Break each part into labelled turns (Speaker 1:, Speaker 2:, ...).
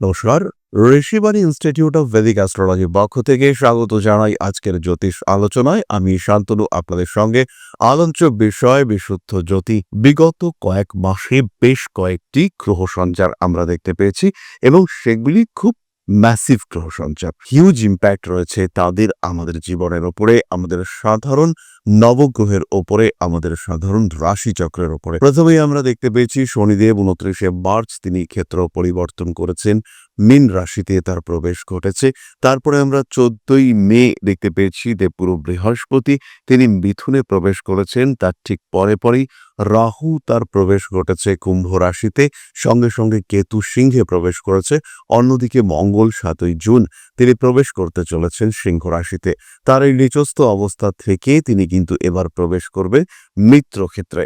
Speaker 1: নমস্কার, Rishibani institute of Vedic অ্যাস্ট্রোলজির পক্ষ থেকে স্বাগত জানাই আজকের জ্যোতিষ আলোচনায়। আমি শান্তনু, আপনাদের সঙ্গে আলোচ্য বিষয় বিশুদ্ধ জ্যোতি। বিগত কয়েক মাসে বেশ কয়েকটি গ্রহ সঞ্চার আমরা দেখতে পেয়েছি এবং সেগুলি খুব ম্যাসিভ গ্রহ সঞ্চার। হিউজ ইম্প্যাক্ট রয়েছে তাদের আমাদের জীবনের ওপরে, আমাদের সাধারণ নবগ্রহের ওপরে, আমাদের সাধারণ রাশি চক্রের ওপরে। প্রথমেই আমরা দেখতে পেয়েছি শনিদেব, উনত্রিশে মার্চ, তিনি ক্ষেত্র পরিবর্তন করেছেন। মীন রাশিতে তার প্রবেশ ঘটেছে। তারপরে আমরা চোদ্দই মে দেখতে পেয়েছি দেবগুরু বৃহস্পতি তিনি মিথুনে প্রবেশ করেছেন। তার ঠিক পরে পরেই রাহু তার প্রবেশ ঘটেছে কুম্ভ রাশিতে। সঙ্গে সঙ্গে কেতু সিংহে প্রবেশ করেছে। অন্যদিকে মঙ্গল সাতই জুন তিনি প্রবেশ করতে চলেছেন সিংহ রাশিতে। তার এই নিচস্থ অবস্থা থেকে তিনি কিন্তু এবার প্রবেশ করবে মিত্র ক্ষেত্রে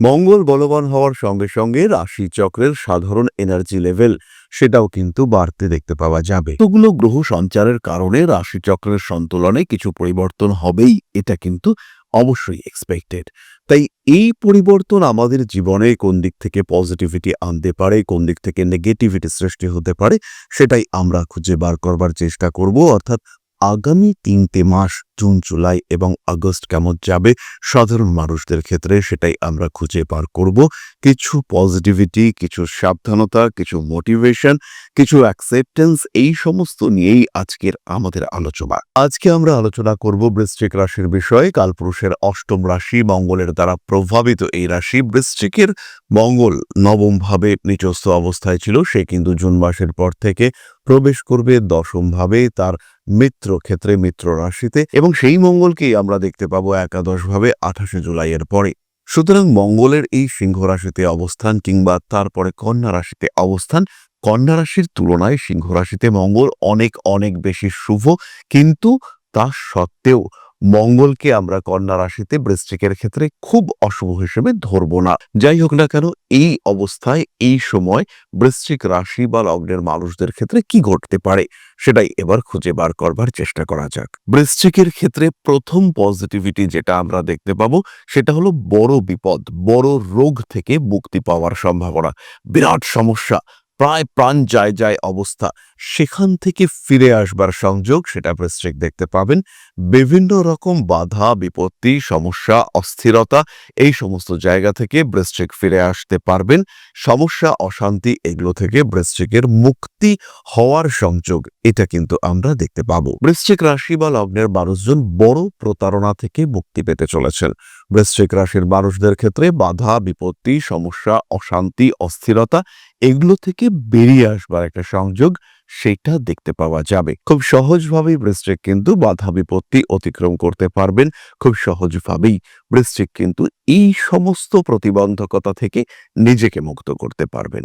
Speaker 1: মঙ্গল বলবান হওয়ার সঙ্গে সঙ্গে রাশি চক্রের সাধারণ এনার্জি লেভেল সেটাও কিন্তু বাড়তে দেখতে পাওয়া যাবে। এতগুলো গ্রহ সঞ্চারের কারণে রাশি চক্রের সন্তুলনে কিছু পরিবর্তন হবেই, এটা কিন্তু অবশ্যই এক্সপেক্টেড তাই এই পরিবর্তন আমাদের জীবনে কোন দিক থেকে পজিটিভিটি আনতে পারে, কোন দিক থেকে নেগেটিভিটি সৃষ্টি হতে পারে, সেটাই আমরা খুঁজে বার করবার চেষ্টা করব। অর্থাৎ আগামী তিনটে মাস জুন, জুলাই এবং আগস্ট কেমন যাবে, সাধারণ মানুষদের ক্ষেত্রে সেটাই আমরা খুঁজে বার করব। কিছু পজিটিভিটি কিছু সাবধানতা, কিছু মোটিভেশন কিছু অ্যাকসেপ্টেন্স এই সমস্ত নিয়েই আজকের আমাদের আলোচনা। আজকে আমরা আলোচনা করব বৃশ্চিক রাশির বিষয়ে। কালপুরুষের অষ্টম রাশি মঙ্গলের দ্বারা প্রভাবিত এই রাশি বৃশ্চিকের মঙ্গল নবম ভাবে নিচস্থ অবস্থায় ছিল। সে কিন্তু জুন মাসের পর থেকে প্রবেশ করবে দশম ভাবে তার মিত্র ক্ষেত্রে, মিত্র রাশিতে এবং সেই মঙ্গলকেই আমরা দেখতে পাবো একাদশভাবে আঠাশে জুলাইয়ের পরে। সুতরাং মঙ্গলের এই সিংহ রাশিতে অবস্থান কিংবা তারপরে কন্যা রাশিতে অবস্থান, কন্যা রাশির তুলনায় সিংহ রাশিতে মঙ্গল অনেক অনেক বেশি শুভ, কিন্তু তা সত্ত্বেও মঙ্গলকে আমরা কন্যা রাশিতে বৃশ্চিকের ক্ষেত্রে খুব অশুভ হিসেবে ধরব না। যাই হোক না কেন, এই অবস্থায়, এই সময় বৃশ্চিক রাশি বা লগ্নের মানুষদের ক্ষেত্রে কি ঘটতে পারে, সেটাই এবার খুঁজে বার করবার চেষ্টা করা যাক। বৃশ্চিকের ক্ষেত্রে প্রথম পজিটিভিটি যেটা আমরা দেখতে পাবো, সেটা হলো বড় বিপদ, বড় রোগ থেকে মুক্তি পাওয়ার সম্ভাবনা। বিরাট সমস্যা প্রায় প্রাণ যায় যায় অবস্থা। সেখান থেকে ফিরে আসবার সংযোগ সেটা বৃশ্চিক দেখতে পাবেন। বিভিন্ন রকম বাধা, বিপত্তি, সমস্যা, অস্থিরতা এই সমস্ত জায়গা থেকে বৃশ্চিক ফিরে আসতে পারবেন। সমস্যা, অশান্তি এগুলো থেকে বৃশ্চিকের মুক্তি হওয়ার সংযোগ এটা কিন্তু আমরা দেখতে পাবো। বৃশ্চিক রাশি বা লগ্নের মানুষজন বড় প্রতারণা থেকে মুক্তি পেতে চলেছেন। বৃশ্চিক রাশির মানুষদের ক্ষেত্রে বাধা, বিপত্তি, সমস্যা, অশান্তি, অস্থিরতা এগুলো থেকে বেরিয়ে আসবার একটা সংযোগ সেটা দেখতে পাওয়া যাবে। খুব সহজভাবেই বৃশ্চিক কিন্তু বাধা, বিপত্তি অতিক্রম করতে পারবেন। খুব সহজভাবেই বৃশ্চিক কিন্তু এই সমস্ত প্রতিবন্ধকতা থেকে নিজেকে মুক্ত করতে পারবেন।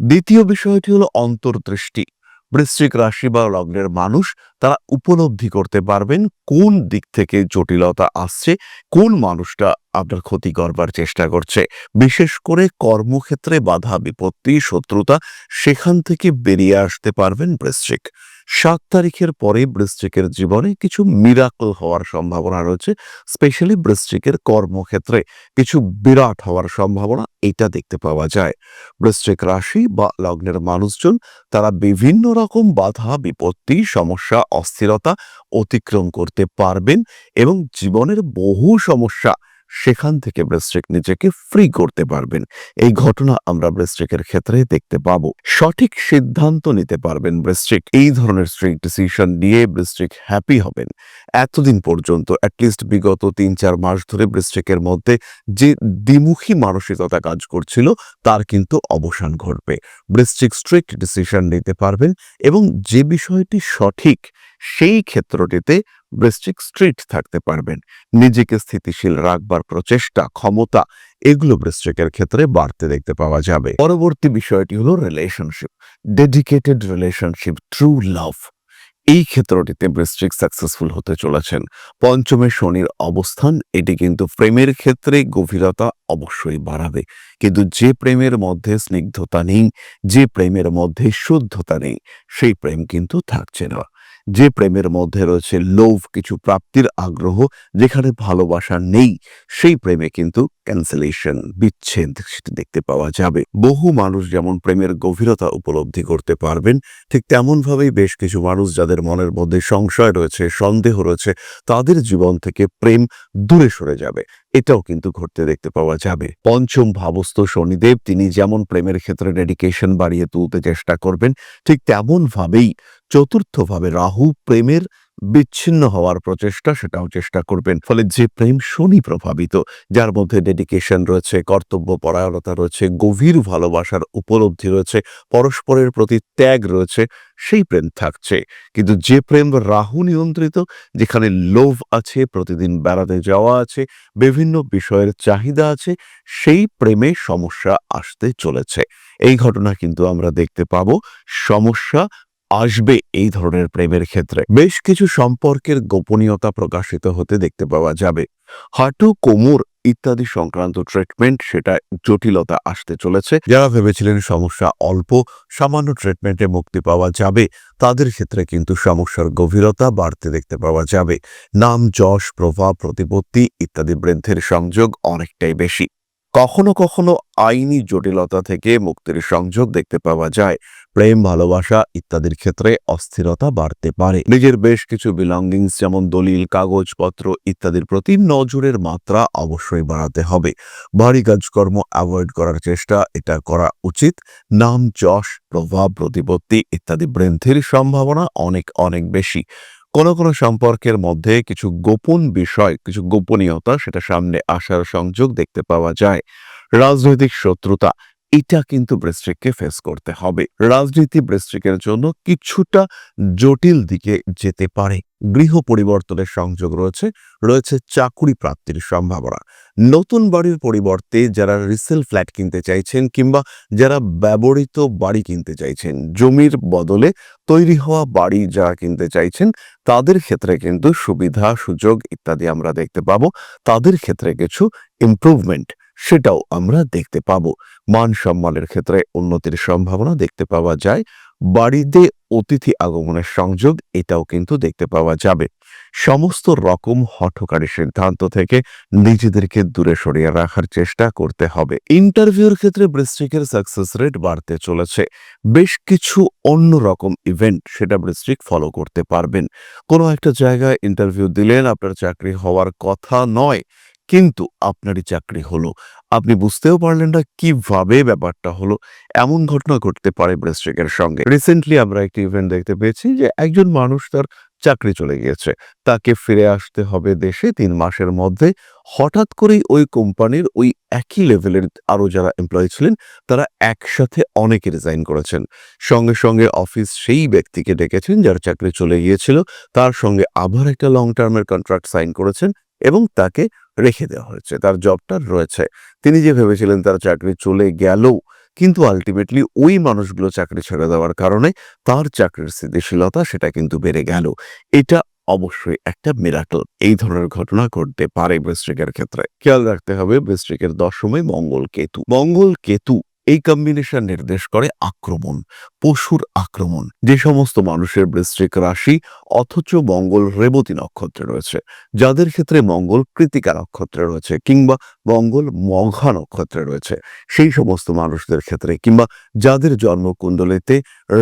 Speaker 1: দ্বিতীয় বিষয়টি হলো অন্তর্দৃষ্টি। বৃশ্চিক রাশি বা লগ্নের মানুষ তারা উপলব্ধি করতে পারবেন কোন দিক থেকে জটিলতা আসছে, কোন মানুষটা আপনার ক্ষতি করবার চেষ্টা করছে। বিশেষ করে কর্মক্ষেত্রে বাধা, বিপত্তি, শত্রুতা, সেখান থেকে বেরিয়ে আসতে পারবেন বৃশ্চিক। সাত তারিখের পরে বৃশ্চিকের জীবনে কিছু মিরাকল হওয়ার সম্ভাবনা রয়েছে স্পেশালি বৃশ্চিকের কর্মক্ষেত্রে কিছু বিরাট হওয়ার সম্ভাবনা এটা দেখতে পাওয়া যায়। বৃশ্চিক রাশি বা লগ্নের মানুষজন, তারা বিভিন্ন রকম বাধা, বিপত্তি, সমস্যা, অস্থিরতা অতিক্রম করতে পারবেন এবং জীবনের বহু সমস্যা সেখান থেকে বৃশ্চিক নিজেকে ফ্রি করতে পারবেন। এই ঘটনা আমরা বৃশ্চিকের ক্ষেত্রে দেখতে পাবো। সঠিক সিদ্ধান্ত নিতে পারবেন বৃশ্চিক এই ধরনের স্ট্রিক ডিসিশন নিয়ে বৃশ্চিক হ্যাপি হবেন। এতদিন পর্যন্ত অ্যাটলিস্ট বিগত তিন চার মাস ধরে বৃশ্চিকের মধ্যে যে দ্বিমুখী মানসিকতা কাজ করছিল, তার কিন্তু অবসান ঘটবে। বৃশ্চিক স্ট্রিক্ট ডিসিশন নিতে পারবেন এবং যে বিষয়টি সঠিক, সেই ক্ষেত্রটিতে বৃশ্চিক স্ট্রিট থাকতে পারবেন। নিজেকে স্থিতিশীল রাখবার প্রচেষ্টা, ক্ষমতা, এগুলো বৃশ্চিকের ক্ষেত্রে বাড়তে দেখতে পাওয়া যাবে। পরবর্তী বিষয়টি হলো relationship dedicated relationship true love এই ক্ষেত্রটিতে বৃশ্চিক সাকসেসফুল হতে চলেছেন। পঞ্চমে শনির অবস্থান, এটি কিন্তু প্রেমের ক্ষেত্রে গভীরতা অবশ্যই বাড়াবে। কিন্তু যে প্রেমের মধ্যে স্নিগ্ধতা নেই, যে প্রেমের মধ্যে শুদ্ধতা নেই, সেই প্রেম কিন্তু থাকছে না। যে প্রেমের মধ্যে রয়েছে লোভ, কিছু প্রাপ্তির আগ্রহ, যেখানে ভালোবাসা নেই, সেই প্রেমে কিন্তু ক্যান্সেলেশন বিচ্ছেদ সেটা দেখতে পাওয়া যাবে। বহু মানুষ যেমন প্রেমের গভীরতা উপলব্ধি করতে পারবেন, ঠিক তেমনভাবেই বেশ কিছু মানুষ যাদের মনের মধ্যে সংশয় রয়েছে, সন্দেহ রয়েছে, তাদের জীবন থেকে প্রেম দূরে সরে যাবে। এটাও কিন্তু ঘটতে দেখতে পাওয়া যাবে। পঞ্চম ভাবস্থ শনিদেব, তিনি যেমন প্রেমের ক্ষেত্রে ডেডিকেশন বাড়িয়ে তুলতে চেষ্টা করবেন, ঠিক তেমন ভাবেই চতুর্থভাবে রাহু প্রেমের বিচ্ছিন্ন হওয়ার প্রচেষ্টা সেটাও চেষ্টা করবেন। ফলে যে প্রেম শনি প্রভাবিত, যার মধ্যে ডেডিকেশন রয়েছে কর্তব্য পরায়ণতা রয়েছে, গভীর ভালোবাসার উপলব্ধি রয়েছে, পরস্পরের প্রতি ত্যাগ রয়েছে, সেই প্রেম থাকছে। কিন্তু যে প্রেম রাহু নিয়ন্ত্রিত, যেখানে লোভ আছে, প্রতিদিন বেড়াতে যাওয়া আছে, বিভিন্ন বিষয়ের চাহিদা আছে, সেই প্রেমে সমস্যা আসতে চলেছে। এই ঘটনা কিন্তু আমরা দেখতে পাবো। সমস্যা আসবে এই ধরনের প্রেমের ক্ষেত্রে। বেশ কিছু সম্পর্কের গোপনীয়তা প্রকাশিত হতে দেখতে পাওয়া যাবে। হাঁটু, কোমর ইত্যাদি সংক্রান্ত ট্রিটমেন্ট সেটা জটিলতা আসতে চলেছে। যারা ভেবেছিলেন সমস্যা অল্প, সামান্য ট্রিটমেন্টে মুক্তি পাওয়া যাবে, তাদের ক্ষেত্রে কিন্তু সমস্যার গভীরতা বাড়তে দেখতে পাওয়া যাবে। নাম, যশ, প্রভাব, প্রতিপত্তি ইত্যাদি বৃদ্ধির সংযোগ অনেকটাই বেশি। কখনো কখনো আইনি জটিলতা থেকে মুক্তির সংযোগ দেখতে পাওয়া যায়। প্রেম, ভালোবাসা ইত্যাদির ক্ষেত্রে অস্থিরতা বাড়তে পারে। নিজের বেশ কিছু বিলঙ্গিংস যেমন দলিল, কাগজপত্র ইত্যাদির প্রতি নজরের মাত্রা অবশ্যই বাড়াতে হবে। ভারী কাজকর্ম অ্যাভয়েড করার চেষ্টা, এটা করা উচিত। নাম, যশ, প্রভাব, প্রতিপত্তি ইত্যাদি বৃদ্ধির সম্ভাবনা অনেক অনেক বেশি। কোনো কোনো সম্পর্কের মধ্যে কিছু গোপন বিষয়, কিছু গোপনীয়তা সেটা সামনে আসার সংযোগ দেখতে পাওয়া যায়। রাজনৈতিক শত্রুতা এটা কিন্তু বৃশ্চিককে ফেস করতে হবে। রাজনীতি বৃশ্চিকের জন্য কিছুটা জটিল দিকে যেতে পারে। গৃহ পরিবর্তনের সংযোগ রয়েছে রয়েছে চাকুরি প্রাপ্তির সম্ভাবনা। নতুন বাড়ির পরিবর্তে যারা রিসেল ফ্ল্যাট কিনতে চাইছেন কিংবা যারা ব্যবহৃত বাড়ি কিনতে চাইছেন, জমির বদলে তৈরি হওয়া বাড়ি যারা কিনতে চাইছেন, তাদের ক্ষেত্রে কিন্তু সুবিধা, সুযোগ ইত্যাদি আমরা দেখতে পাবো। তাদের ক্ষেত্রে কিছু ইমপ্রুভমেন্ট সেটাও আমরা দেখতে পাবো। মান সম্মানের ক্ষেত্রে উন্নতির সম্ভাবনা দেখতে পাওয়া যায়। বাড়িতে অতিথি আগমনের সংযোগ, এটাও কিন্তু দেখতে পাওয়া যাবে। সমস্ত রকম হঠকারী সিদ্ধান্ত থেকে নিজেদেরকে দূরে সরিয়ে রাখার চেষ্টা করতে হবে। ইন্টারভিউর ক্ষেত্রে বৃশ্চিকের সাকসেস রেট বাড়তে চলেছে। বেশ কিছু অন্য রকম ইভেন্ট সেটা বৃশ্চিক ফলো করতে পারবেন। কোনো একটা জায়গায় ইন্টারভিউ দিলেন, আপনার চাকরি হওয়ার কথা নয়। কিন্তু আপনারই চাকরি হলো। আপনি বুঝতেও পারলেন না কীভাবে ব্যাপারটা হলো। এমন ঘটনা ঘটতে পারে ব্রেস্ট্রিকের সঙ্গে। রিসেন্টলি আমরা একটি ইভেন্ট দেখতে পেয়েছি যে একজন মানুষ তার চাকরি চলে গিয়েছে। তাকে ফিরে আসতে হবে দেশে তিন মাসের মধ্যে। হঠাৎ করেই ওই কোম্পানির ওই একই লেভেলের আরও যারা এমপ্লয়ি ছিলেন, তারা একসাথে অনেকে রিজাইন করেছেন। সঙ্গে সঙ্গে অফিস সেই ব্যক্তিকে ডেকেছেন যার চাকরি চলে গিয়েছিল। তার সঙ্গে আবার একটা লং টার্মের কন্ট্রাক্ট সাইন করেছেন এবং তাকে রেখে দেওয়া হয়েছে, তার জবটা রয়েছে। তিনি যে ভেবেছিলেন তার চাকরি চলে গেল কিন্তু আলটিমেটলি ওই মানুষগুলো চাকরি ছেড়ে দেওয়ার কারণে তার চাকরির স্থিতিশীলতা সেটা কিন্তু বেড়ে গেল। এটা অবশ্যই একটা মিরাকল এই ধরনের ঘটনা ঘটতে পারে বৃশ্চিকের ক্ষেত্রে। খেয়াল রাখতে হবে বৃশ্চিকের দশমে মঙ্গল কেতু। মঙ্গল কেতু এই কম্বিনেশন নির্দেশ করে আক্রমণ, পশুর আক্রমণ। যে সমস্ত মানুষের বৃশ্চিক রাশি অথচ মঙ্গল রেবতী নক্ষত্রে রয়েছে, যাদের ক্ষেত্রে মঙ্গল কৃতিকা নক্ষত্রে রয়েছে কিংবা মঙ্গল মঘা নক্ষত্রে রয়েছে। সেই সমস্ত মানুষদের ক্ষেত্রে কিংবা যাদের জন্মকুণ্ডলিতে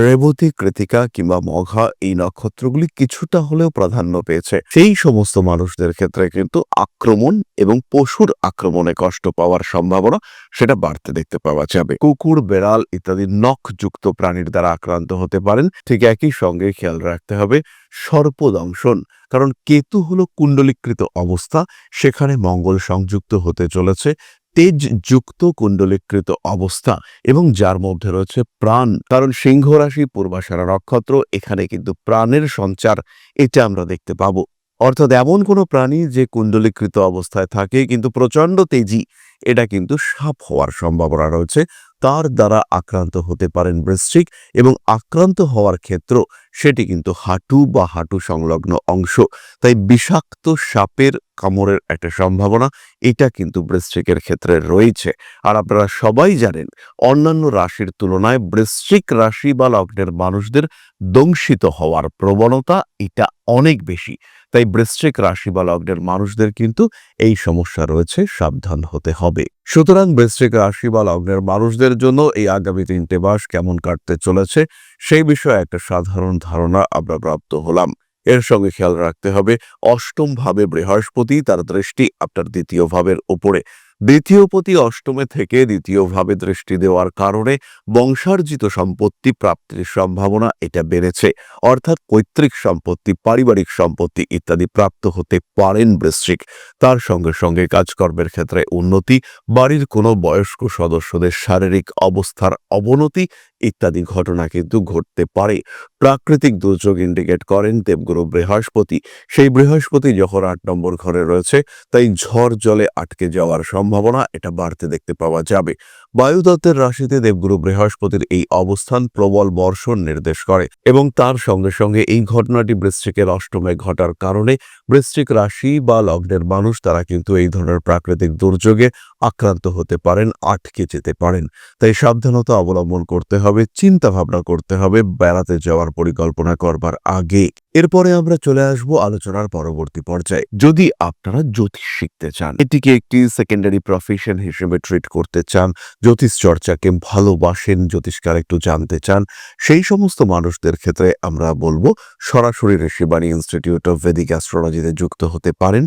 Speaker 1: রেবতী কৃতিকা কিংবা মঘা এই নক্ষত্রগুলি কিছুটা হলেও প্রাধান্য পেয়েছে। সেই সমস্ত মানুষদের ক্ষেত্রে কিন্তু আক্রমণ এবং পশুর আক্রমণে কষ্ট পাওয়ার সম্ভাবনা সেটা বাড়তে দেখতে পাওয়া যাবে। কুকুর, বেড়াল ইত্যাদি নখযুক্ত প্রাণীর দ্বারা আক্রান্ত হতে পারেন। ঠিক একই সঙ্গে খেয়াল রাখতে হবে সর্পদংশন। কারণ কেতু হলো কুণ্ডলীকৃত অবস্থা, সেখানে মঙ্গল সংযুক্ত হতে চলেছে, তেজ যুক্ত কুণ্ডলীকৃত অবস্থা এবং যার মধ্যে রয়েছে প্রাণ। কারণ সিংহরাশি পূর্বাশারা নক্ষত্র, এখানে কিন্তু প্রাণের সঞ্চার, এটা আমরা দেখতে পাবো। অর্থাৎ এমন কোনো প্রাণী যে কুণ্ডলীকৃত অবস্থায় থাকে কিন্তু প্রচণ্ড তেজি, এটা কিন্তু সাপ হওয়ার সম্ভাবনা রয়েছে। তার দ্বারা আক্রান্ত হতে পারেন বৃশ্চিক এবং আক্রান্ত হওয়ার ক্ষেত্র সেটি কিন্তু হাঁটু বা হাঁটু সংলগ্ন অংশ। তাই বিষাক্ত সাপের কামড়ের একটা সম্ভাবনা এটা কিন্তু বৃশ্চিকের ক্ষেত্রে রয়েছে। আর আপনারা সবাই জানেন, অন্যান্য রাশির তুলনায় বৃশ্চিক রাশি বা লগ্নের মানুষদের দংশিত হওয়ার প্রবণতা এটা অনেক বেশি। তাই বৃশ্চিক রাশি বা লগ্নের মানুষদের কিন্তু এই সমস্যা রয়েছে, সাবধান হতে হবে। সুতরাং বৃশ্চিক রাশি বা লগ্নের মানুষদের জন্য এই আগামী তিনটে মাস কেমন কাটতে চলেছে, সেই বিষয়ে একটা সাধারণ ধারণা আমরা প্রাপ্ত হলাম। এর সঙ্গে খেয়াল রাখতে হবে, অষ্টম ভাবে বৃহস্পতি তার দৃষ্টি আপনার দ্বিতীয় ভাবের উপরে। দ্বিতীয় পতি অষ্টমে থেকে দ্বিতীয়ভাবে দৃষ্টি দেওয়ার কারণে বংশার্জিত সম্পত্তি প্রাপ্তির সম্ভাবনা এটা বেড়েছে। অর্থাৎ পৈতৃক সম্পত্তি, পারিবারিক সম্পত্তি ইত্যাদি প্রাপ্ত হতে পারেন বৃশ্চিক। তার সঙ্গে সঙ্গে কাজকর্মের ক্ষেত্রে উন্নতি, বাড়ির কোনো বয়স্ক সদস্যদের শারীরিক অবস্থার অবনতি ইত্যাদি ঘটনা কিন্তু ঘটতে পারে। প্রাকৃতিক দুর্যোগ ইন্ডিকেট করেন দেবগুরু বৃহস্পতি। সেই বৃহস্পতি যখন আট নম্বর ঘরে রয়েছে, তাই ঝড় জলে আটকে যাওয়ার সম্ভাবনা এটা বাড়তে দেখতে পাওয়া যাবে। বায়ুদত্তের রাশিতে দেবগুরু বৃহস্পতির এই অবস্থান প্রবল বর্ষণ নির্দেশ করে এবং তার সঙ্গে সঙ্গে এই ঘটনাটি বৃশ্চিকের অষ্টমে ঘটার কারণে বৃশ্চিক রাশি বা লগ্নের মানুষ তারা কিন্তু এই ধরনের প্রাকৃতিক দুর্যোগে আক্রান্ত হতে পারেন, আটকে যেতে পারেন। তাই সাবধানতা অবলম্বন করতে হবে চিন্তা ভাবনা করতে হবে, বেড়াতে যাওয়ার পরিকল্পনা করবার আগে। এরপরে আমরা চলে আসব আলোচনার পরবর্তী পর্যায়ে। যদি আপনারা জ্যোতিষ শিখতে চান, এটিকে একটি সেকেন্ডারি প্রফেশন হিসেবে ট্রিট করতে চান, জ্যোতিষ চর্চাকে ভালোবাসেন জ্যোতিষকার একটু জানতে চান, সেই সমস্ত মানুষদের ক্ষেত্রে আমরা বলব সরাসরি ঋষিবাণী ইনস্টিটিউট অফ ভেদিক অ্যাস্ট্রোলজিতে যুক্ত হতে পারেন।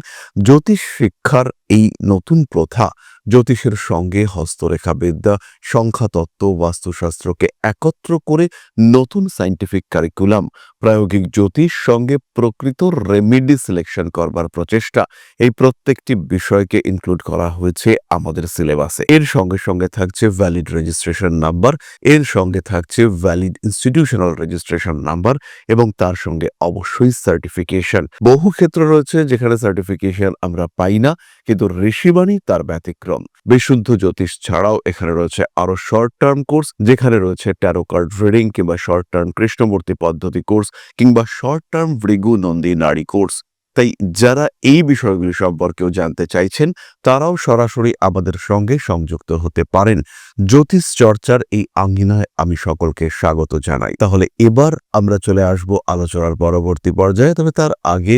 Speaker 1: জ্যোতিষ শিক্ষার এই নতুন প্রথা জ্যোতিষের সঙ্গে হস্তরেখা বিদ্যা সংখ্যাতত্ত্ব বাস্তুশাস্ত্রকে একত্র করে নতুন সাইন্টিফিক কারিকুলাম প্রায়োগিক জ্যোতিষ সঙ্গে প্রকৃত রেমিডি সিলেকশন করবার প্রচেষ্টা। এই প্রত্যেকটি বিষয়কে ইনক্লুড করা হয়েছে আমাদের সিলেবাসে এর সঙ্গে সঙ্গে থাকছে ভ্যালিড রেজিস্ট্রেশন নাম্বার এর সঙ্গে থাকছে ভ্যালিড ইনস্টিটিউশনাল রেজিস্ট্রেশন নাম্বার এবং তার সঙ্গে অবশ্যই সার্টিফিকেশন বহু ক্ষেত্র রয়েছে যেখানে সার্টিফিকেশন আমরা পাই না, কিন্তু ঋষিবাণী তার ব্যতিক্রম। বিশুদ্ধ জ্যোতিষ ছাড়াও এখানে রয়েছে আরও শর্ট টার্ম কোর্স যেখানে রয়েছে ট্যারো কার্ড রিডিং কিংবা শর্ট টার্ম কৃষ্ণমূর্তি পদ্ধতি কোর্স কিংবা শর্ট টার্ম ভৃগু নন্দী নারী কোর্স তাই যারা এই বিষয়গুলি সম্পর্কেও জানতে চাইছেন, তারাও সরাসরি আমাদের সঙ্গে সংযুক্ত হতে পারেন। জ্যোতিষ চর্চার এই আঙ্গিনায় আমি সকলকে স্বাগত জানাই। তাহলে এবার আমরা চলে আসব আলোচনার পরবর্তী পর্যায়ে, তবে তার আগে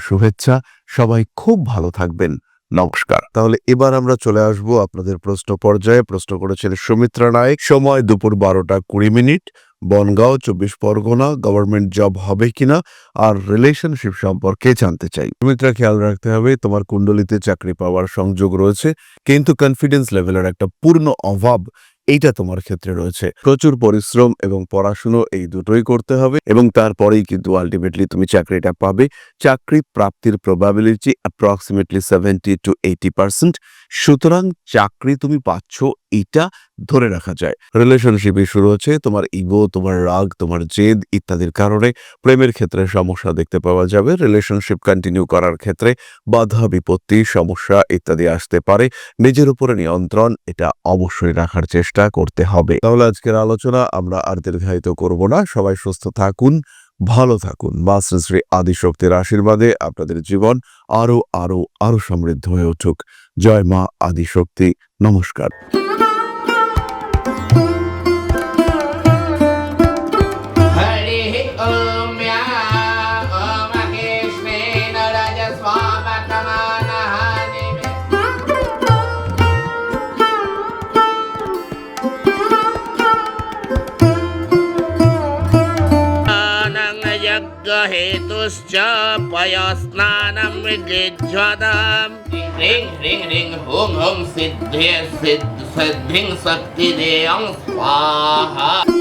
Speaker 1: শুভেচ্ছা। সবাই খুব ভালো থাকবেন। নমস্কার। তাহলে এবার আমরা চলে আসব আপনাদের প্রশ্ন পর্যায়ে। প্রশ্ন করেছেন সুমিত্রা নায়ক। সময় দুপুর বারোটা কুড়ি মিনিট। বনগাঁও, চব্বিশ পরগনা গভর্নমেন্ট জব হবে কিনা? আর রিলেশনশিপ সম্পর্কে জানতে চাই। সুমিত্রা, খেয়াল রাখতে হবে, তোমার কুণ্ডলিতে চাকরি পাওয়ার সংযোগ রয়েছে। কিন্তু কনফিডেন্স লেভেলের একটা পূর্ণ অভাব এইটা তোমার ক্ষেত্রে রয়েছে। প্রচুর পরিশ্রম এবং পড়াশুনো এই দুটোই করতে হবে এবং তারপরেই কিন্তু আলটিমেটলি তুমি চাকরিটা পাবে। চাকরি প্রাপ্তির probability approximately seventy two eighty percent সুতরাং চাকরি তুমি পাচ্ছ এটা ধরে রাখা যায়। রিলেশনশিপ শুরু হচ্ছে, তোমার ইগো তোমার রাগ, তোমার জেদ ইত্যাদির কারণে প্রেমের ক্ষেত্রে সমস্যা দেখতে পাওয়া যাবে। রিলেশনশিপ কন্টিনিউ করার ক্ষেত্রে বাধা, বিপত্তি, সমস্যা ইত্যাদি আসতে পারে। নিজের উপরে নিয়ন্ত্রণ, এটা অবশ্যই রাখার চেষ্টা করতে হবে। তাহলে আজকের আলোচনা আমরা আর দীর্ঘায়িত করব না। সবাই সুস্থ থাকুন, ভালো থাকুন। মা শ্রী শ্রী আদিশক্তির আশীর্বাদে আপনাদের জীবন আরও আরও আরও সমৃদ্ধ হয়ে উঠুক। জয় মা আদিশক্তি। নমস্কার।
Speaker 2: यज्ञहेतुश्च पयस्नानं विजिज्वताम् ह्रीं ह्रीं ह्रीं हुं हुं सिद्धे सिद्ध सिद्धिं शक्तिदेयं स्वाहा।